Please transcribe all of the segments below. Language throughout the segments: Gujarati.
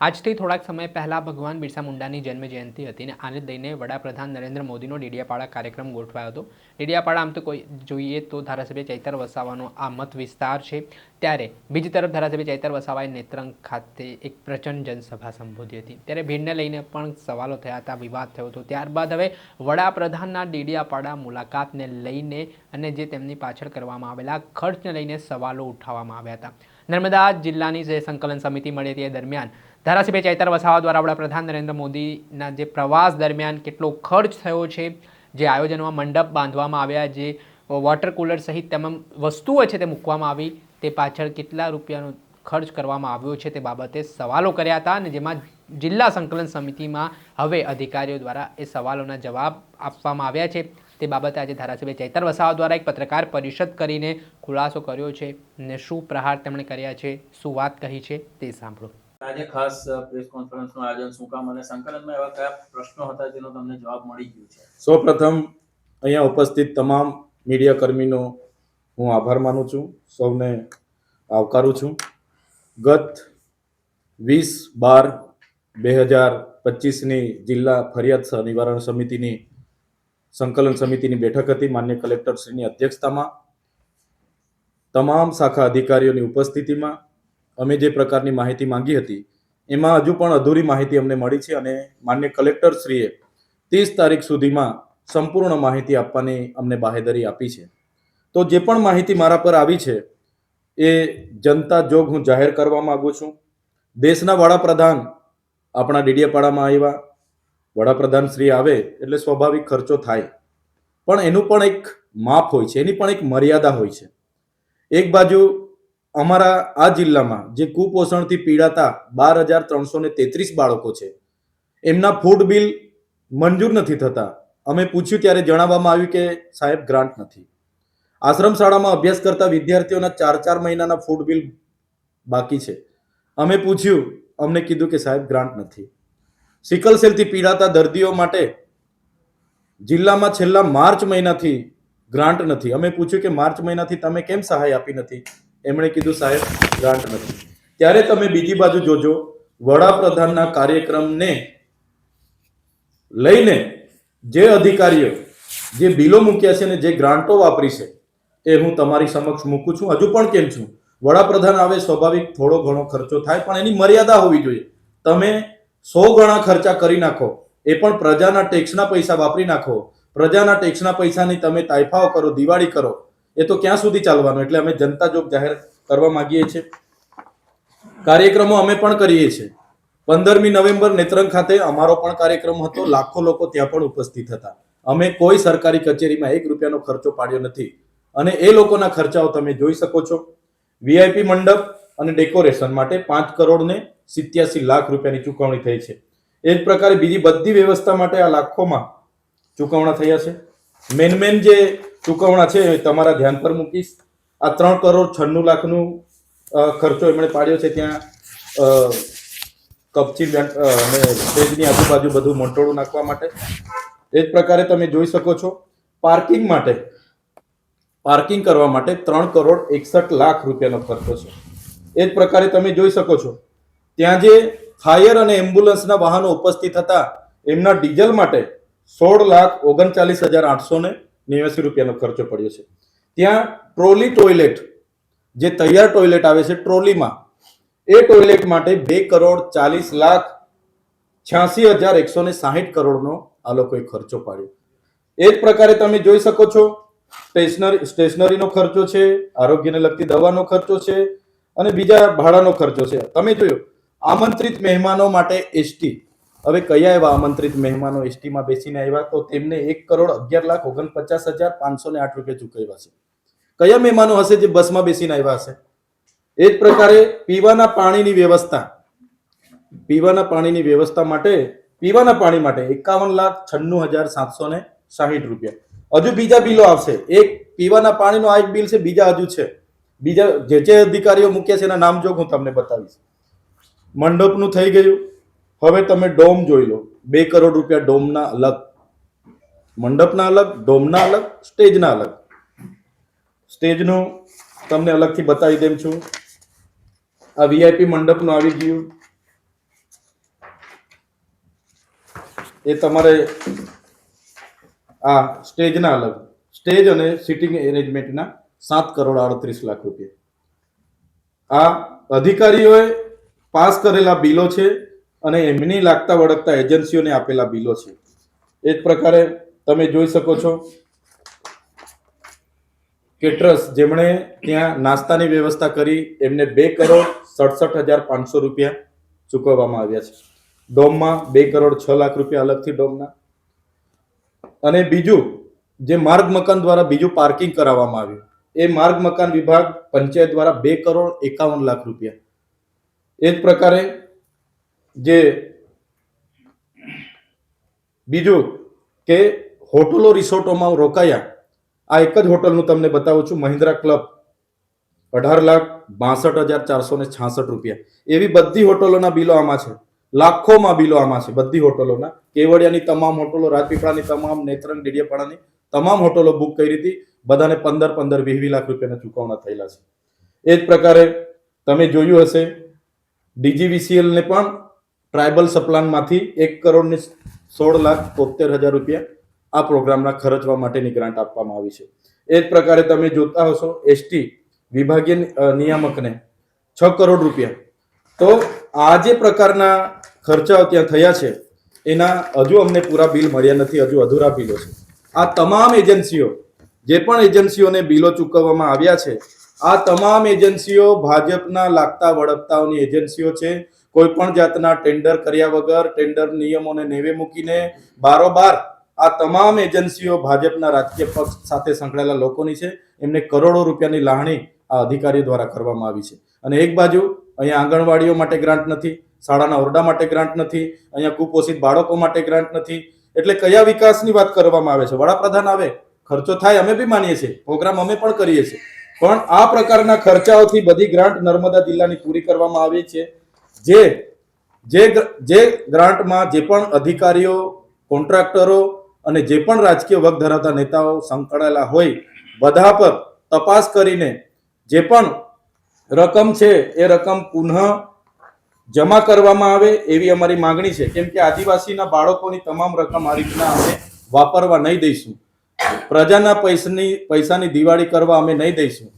આજથી થોડાક સમય પહેલાં ભગવાન બિરસા મુંડાની જન્મ જયંતિ હતી ને આને લઈને વડાપ્રધાન નરેન્દ્ર મોદીનો ડેડિયાપાડા કાર્યક્રમ ગોઠવાયો હતો. ડેડિયાપાડા આમ તો કોઈ જોઈએ તો ધારાસભ્ય ચૈતર વસાવાનો આ મત વિસ્તાર છે. ત્યારે બીજી તરફ ધારાસભ્ય ચૈતર વસાવાએ નેત્રંગ ખાતે એક પ્રચંડ જનસભા સંબોધી હતી. ત્યારે ભીડને લઈને પણ સવાલો થયા હતા, વિવાદ થયો હતો. ત્યારબાદ હવે વડાપ્રધાનના ડેડિયાપાડા મુલાકાતને લઈને અને જે તેમની પાછળ કરવામાં આવેલા ખર્ચને લઈને સવાલો ઉઠાવવામાં આવ્યા હતા. નર્મદા જિલ્લાની જે સંકલન સમિતિ મળી હતી એ દરમિયાન ધારાસભ્ય ચૈતર વસાવા દ્વારા વડાપ્રધાન નરેન્દ્ર મોદીના જે પ્રવાસ દરમિયાન કેટલો ખર્ચ થયો છે, જે આયોજનમાં મંડપ બાંધવામાં આવ્યા, જે વોટર કુલર સહિત તમામ વસ્તુઓ છે તે મૂકવામાં આવી, તે પાછળ કેટલા રૂપિયાનો ખર્ચ કરવામાં આવ્યો છે તે બાબતે સવાલો કર્યા હતા અને જેમાં જિલ્લા સંકલન સમિતિમાં હવે અધિકારીઓ દ્વારા એ સવાલોના જવાબ આપવામાં આવ્યા છે. તે બાબતે આજે ધારાસભ્ય ચૈતર વસાવા દ્વારા એક પત્રકાર પરિષદ કરીને ખુલાસો કર્યો છે ને શું પ્રહાર તેમણે કર્યા છે શું વાત કહી છે તે સાંભળો. આજે ખાસ પ્રેસ કોન્ફરન્સનું આયોજન શું કામ અને સંકલનમાં એવા કયા પ્રશ્નો હતા જેનો તમને જવાબ મળી ગયો છે? સૌપ્રથમ અહીંયા ઉપસ્થિત તમામ મીડિયા કર્મીનો હું આભાર માનું છું સૌને આવકારું છું. ગત વીસ બાર બે હજાર પચીસની જિલ્લા ફરિયાદ સહ નિવારણ સમિતિની સંકલન સમિતિની બેઠક હતી માન્ય કલેક્ટરશ્રીની અધ્યક્ષતામાં. તમામ શાખા અધિકારીઓની ઉપસ્થિતિમાં અમે જે પ્રકારની માહિતી માંગી હતી, એમાં હજુ પણ અધૂરી માહિતી અમને મળી છે અને માન્ય કલેક્ટરશ્રીએ ત્રીસ તારીખ સુધીમાં સંપૂર્ણ માહિતી આપવાની અમને બાહેધરી આપી છે. તો જે પણ માહિતી મારા પર આવી છે, એ જનતા જોગ હું જાહેર કરવા માંગુ છું. દેશના વડાપ્રધાન આપણા ડીડીયાપાડામાં આવ્યા, વડાપ્રધાન શ્રી આવે એટલે સ્વાભાવિક ખર્ચો થાય. પણ એનું પણ એક માપ હોય છે, એની પણ એક મર્યાદા હોય છે. એક બાજુ અમારા આ જિલ્લામાં જે કુપોષણથી પીડાતા બાર હજાર ત્રણસો ને તેત્રીસ બાળકો છે, એમના ફૂડ બિલ મંજૂર નથી થતા. અમે પૂછ્યું ત્યારે જણાવવામાં આવ્યું કે સાહેબ, ગ્રાન્ટ નથી. આશ્રમ શાળામાં અભ્યાસ કરતા વિદ્યાર્થીઓના ચાર ચાર મહિનાના ફૂડ બિલ બાકી છે. અમે પૂછ્યું, અમને કીધું કે સાહેબ, ગ્રાન્ટ નથી. સિકલ સેલથી પીડાતા દર્દીઓ માટે જિલ્લામાં છેલ્લા માર્ચ મહિનાથી ગ્રાન્ટ નથી. અમે પૂછ્યું કે માર્ચ મહિનાથી તમે કેમ સહાય આપી નથી? એમણે કીધું, સાહેબ, ગ્રાન્ટ નથી. ત્યારે તમે બીજી બાજુ જોજો, વડાપ્રધાનના કાર્યક્રમને લઈને જે અધિકારીઓ જે બિલો મૂક્યા છે ને જે ગ્રાન્ટો વાપરી છે, એ હું તમારી સમક્ષ મૂકું છું. હજુ પણ કેમ છું? વડાપ્રધાન આવે, સ્વાભાવિક થોડો ઘણો ખર્ચો થાય, પણ એની મર્યાદા હોવી જોઈએ. તમે સો ગણા ખર્ચા કરી નાખો. એ પણ પ્રજાના ટેક્સના પૈસા વાપરી નાખો. પ્રજાના ટેક્સના પૈસાની તમે તાઇફાઓ કરો, દિવાળી કરો, એ તો ક્યાં સુધી ચાલવાનું? એટલે અમે જનતા જોગ જાહેર કરવા માંગીએ છીએ. કાર્યક્રમો અમે પણ કરીએ છીએ. પંદરમી નવેમ્બર નેત્રંગ ખાતે અમારો પણ કાર્યક્રમ હતો. લાખો લોકો ત્યાં પણ ઉપસ્થિત હતા. અમે કોઈ સરકારી કચેરીમાં એક રૂપિયાનો ખર્ચો પાડ્યો નથી. અને એ લોકોના ખર્ચાઓ તમે જોઈ શકો છો. વીઆઈપી મંડપ અને ડેકોરેશન માટે પાંચ કરોડ ને સિત્યાસી લાખ રૂપિયાની ચૂકવણી થઈ છે. એ જ પ્રકારે બીજી બધી વ્યવસ્થા માટે આ લાખોમાં ચૂકવણા થયા છે. મેન મેન જે ચૂકવણા છે એ તમારા ધ્યાન પર મૂકીશ. આ ત્રણ કરોડ છન્નું લાખનું ખર્ચો એમણે પાડ્યો છે ત્યાં કપચી અને સ્ટેજની આજુબાજુ બધું મંટોળું નાખવા માટે. એ જ પ્રકારે તમે જોઈ શકો છો, પાર્કિંગ માટે, પાર્કિંગ કરવા માટે ત્રણ કરોડ એકસઠ લાખ રૂપિયાનો ખર્ચો છે. એ જ પ્રકારે તમે જોઈ શકો છો, ત્યાં જે ફાયર અને એમ્બ્યુલન્સના વાહનો ઉપસ્થિત હતા, એમના ડીઝલ માટે સોળ લાખ ઓગણચાલીસ હજાર આઠસો ને નેવ્યાસી રૂપિયાનો ખર્ચો પડ્યો છે. ત્યાં ટ્રોલી ટોયલેટ, જે તૈયાર ટોયલેટ આવે છે ટ્રોલીમાં, એ ટોયલેટ માટે બે કરોડ ચાલીસ લાખ છ્યાસી હજાર એકસો ને સાહીઠ કરોડનો આ લોકોએ ખર્ચો પાડ્યો. એ જ પ્રકારે તમે જોઈ શકો છો, સ્ટેશનરી, સ્ટેશનરીનો ખર્ચો છે, આરોગ્યને લગતી દવાનો ખર્ચો છે, અને બીજા ભાડાનો ખર્ચો છે. તમે જોયું, આમંત્રિત મહેમાનો માટે એસટી હવે કયા એવા આમંત્રિત મહેમાનો એસટીમાં બેસીને આવ્યા? તો તેમને એક કરોડ અગિયાર લાખ ઓગણપચાસ હજાર પાંચસો ને આઠ રૂપિયા ચૂકવ્યા છે. કયા મહેમાનો હશે જે બસમાં બેસીને આવ્યા હશે? એ જ પ્રકારે પીવાના પાણીની વ્યવસ્થા. પીવાના પાણીની વ્યવસ્થા માટે, પીવાના પાણી માટે એકાવન લાખ છન્નું હજાર સાતસો ને સાહીઠ રૂપિયા. હજુ બીજા બિલો આવશે. એક પીવાના પાણીનો આ એક બિલ છે, બીજા હજુ છે. બીજા જે જે અધિકારીઓ મૂક્યા છે, એના નામ જોગ હું તમને બતાવીશ. મંડપનું થઈ ગયું. હવે તમે ડોમ જોઈ લો. બે કરોડ રૂપિયા ડોમના અલગ. મંડપના અલગ, ડોમના અલગ, સ્ટેજના અલગ. સ્ટેજનું તમને અલગથી બતાવી દેમ છું. આ વીઆઈપી મંડપનું આવી ગયું. એ તમારે આ સ્ટેજના અલગ. સ્ટેજ અને સિટિંગ એરેન્જમેન્ટના સાત કરોડ આડત્રીસ લાખ રૂપિયા. આ અધિકારીઓએ પાસ કરેલા બિલો છે. અને એમની લાગતા વળગતા એજન્સીઓને આપેલા બિલો છે. એ જ પ્રકારે તમે જોઈ શકો છો કેટરસ જેમણે ત્યાં નાસ્તાની વ્યવસ્થા કરી, એમને બે કરોડ સડસઠ હજાર પાંચસો રૂપિયા ચૂકવવામાં આવ્યા છે. ડોમમાં બે કરોડ છ લાખ રૂપિયા અલગથી ડોમના. અને બીજું, જે માર્ગ મકાન દ્વારા બીજું પાર્કિંગ કરાવવામાં આવ્યું, એ માર્ગ મકાન વિભાગ પંચાયત દ્વારા બે કરોડ એકાવન લાખ રૂપિયા. એ જ પ્રકારે જે બીજું કે હોટલો રિસોર્ટોમાં રોકાયા. આ એક જ હોટલનું તમને બતાવું છું, મહિન્દ્રા ક્લબ. અઢાર લાખ બાસઠ હજાર ચારસો ને છાસઠ રૂપિયા. એવી બધી હોટલોના બિલો આમાં છે. લાખોમાં બિલો આમાં છે, બધી હોટલોના. કેવડિયાની તમામ હોટલો, રાજપીપળાની તમામ, નેત્રંગ, ડેડિયાપાડાની તમામ હોટલો બુક કરી હતી. બધાને પંદર પંદર વીસ વીસ લાખ રૂપિયાના ચૂકવણા થયેલા છે. એ જ પ્રકારે તમે જોયું હશે, ડીજીવીસીએલને પણ ટ્રાઇબલ સપ્લાનમાંથી એક કરોડની સોળ લાખ તોતેર હજાર રૂપિયા આ પ્રોગ્રામના ખર્ચવા માટેની ગ્રાન્ટ આપવામાં આવી છે. એ જ પ્રકારે તમે જોતા હશો, એસટી વિભાગીય નિયામકને છ કરોડ રૂપિયા. તો આ જે પ્રકારના ખર્ચાઓ ત્યાં થયા છે, એના હજુ અમને પૂરા બિલ મળ્યા નથી, હજુ અધૂરા બિલો છે. આ તમામ એજન્સીઓ, જે પણ એજન્સીઓને બિલો ચૂકવવામાં આવ્યા છે, આ તમામ એજન્સીઓ ભાજપના લાગતા વળગતાઓની એજન્સીઓ છે કોઈ પણ જાતના ટેન્ડર કર્યા વગર ટેન્ડર નિયમોને નેવે મૂકીને બારોબાર આ તમામ એજન્સીઓ ભાજપના રાજકીય પક્ષ સાથે સંકળાયેલા લોકોની છે. એમને કરોડો રૂપિયાની લાહણી આ અધિકારીઓ દ્વારા કરવામાં આવી છે. અને એક બાજુ અહીંયા આંગણવાડીઓ માટે ગ્રાન્ટ નથી, શાળાના ઓરડા માટે ગ્રાન્ટ નથી, અહીંયા કુપોષિત બાળકો માટે ગ્રાન્ટ નથી. એટલે કયા વિકાસની વાત કરવામાં આવે છે? વડાપ્રધાન આવે, ખર્ચો થાય અમે બી માનીએ છીએ, પ્રોગ્રામ અમે પણ કરીએ છીએ. પણ આ પ્રકારના ખર્ચાઓથી બધી ગ્રાન્ટ નર્મદા જિલ્લાની પૂરી કરવામાં આવી છે. જે જે જે ગ્રાન્ટમાં જે પણ અધિકારીઓ, કોન્ટ્રાક્ટરો અને જે પણ રાજકીય વગ ધરાવતા નેતાઓ સંકળાયેલા હોય, બધા પર તપાસ કરીને જે પણ રકમ છે એ રકમ પુનઃ જમા કરવામાં આવે એવી અમારી માંગણી છે. કેમ કે આદિવાસીના બાળકોની તમામ રકમ આ રીતના અમે વાપરવા નહીં દઈશું. પ્રજાના પૈસાની પૈસાની દિવાળી કરવા અમે નહીં દઈશું.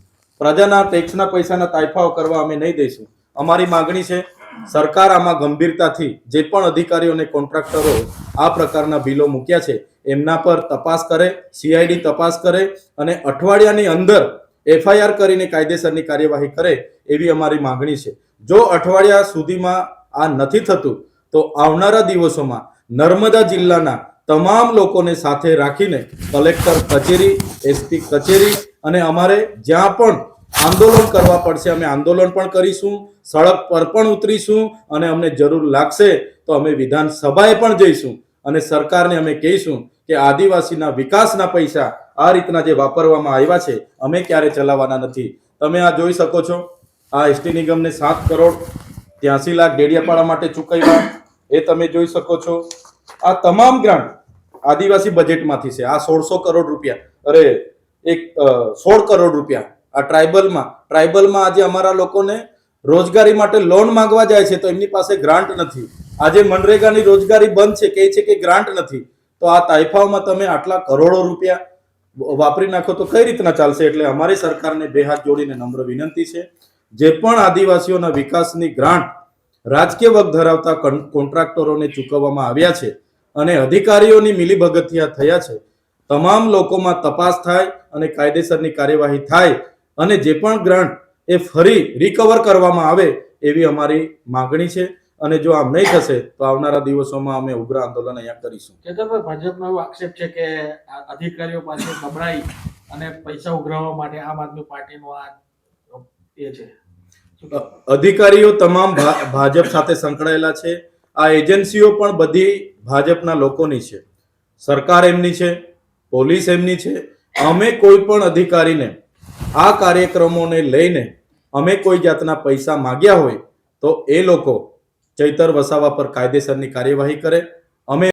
પ્રજાના ટેક્સના પૈસાના તાઇફાઓ કરવા અમે નહીં દઈશું. અમારી માંગણી છે સરકાર આમાં ગંભીરતાથી જે પણ અધિકારીઓ અને કોન્ટ્રાક્ટરો આ પ્રકારના બિલો મૂક્યા છે, એમના પર તપાસ કરે સીઆઈડી તપાસ કરે અને અઠવાડિયાની અંદર એફઆઈઆર કરીને કાયદેસરની કાર્યવાહી કરે એવી અમારી માંગણી છે. જો અઠવાડિયા સુધીમાં આ નથી થતું, તો આવનારા દિવસોમાં નર્મદા જિલ્લાના તમામ લોકોને સાથે રાખીને કલેક્ટર કચેરી એસપી કચેરી અને અમારે જ્યાં પણ આંદોલન કરવા પડશે. અમે આંદોલન પણ કરીશું, સડક પર પણ ઉતરીશું અને અમને જરૂર લાગશે તો અમે વિધાનસભાએ પણ જઈશું. અને સરકારને અમે કહીશું કે આદિવાસીના વિકાસના પૈસા આ રીતના જે વાપરવામાં આવ્યા છે, અમે ક્યારે ચલાવવાના નથી. તમે આ જોઈ શકો છો, આ એસટી નિગમને સાત કરોડ ત્યાસી લાખ ડેડિયાપાડા માટે ચૂકવ્યા. એ તમે જોઈ શકો છો. આ તમામ ગ્રાન્ટ આદિવાસી બજેટમાંથી છે. આ સોળસો કરોડ રૂપિયા. અરે, એક સોળ કરોડ રૂપિયા. આ ટ્રાઇબલમાં. ટ્રાઇબલમાં આજે અમારા લોકોને રોજગારી માટે લોન માંગવા જાય છે તો એમની પાસે ગ્રાન્ટ નથી. આજે મનરેગાની રોજગારી બંધ છે, કહે છે કે ગ્રાન્ટ નથી. તો આ તાઇફાઓમાં તમે આટલા કરોડો રૂપિયા વાપરી નાખો તો કઈ રીતના ચાલશે? એટલે અમારી સરકારને બે હાથ જોડીને નમ્ર વિનંતી છે. જે પણ આદિવાસીઓના વિકાસની ગ્રાન્ટ રાજકીય વગ ધરાવતા કોન- કોન્ટ્રાક્ટરોને ચૂકવવામાં આવ્યા છે અને અધિકારીઓની મિલીભગતિયા થયા છે, તમામ લોકોમાં તપાસ થાય અને કાયદેસરની કાર્યવાહી થાય અને જે પણ ગ્રાન્ટ એ ફરી રિકવર કરવામાં આવે એવી અમારી માંગણી છે. અને જો આમ નહીં થશે તો આવનારા દિવસોમાં અમે ઉગ્ર આંદોલન અહીંયા કરીશું. કેતનભાઈ ભાજપનો એવો આક્ષેપ છે કે અધિકારીઓ પાસે નબળાઈ અને પૈસા ઉઘરાવવા માટે આમ આદમી પાર્ટીનો આ એ છે. અધિકારીઓ તમામ ભાજપ સાથે સંકળાયેલા છે. આ એજન્સીઓ પણ બધી ભાજપના લોકોની છે. સરકાર એમની છે પોલીસ એમની છે. અમે કોઈ પણ અધિકારીને આ કાર્યક્રમોને લઈને અમે કોઈ જાતના પૈસા માગ્યા હોય તો એ લોકો ચૈતર વસાવા પર કાયદેસરની કાર્યવાહી કરે. અમે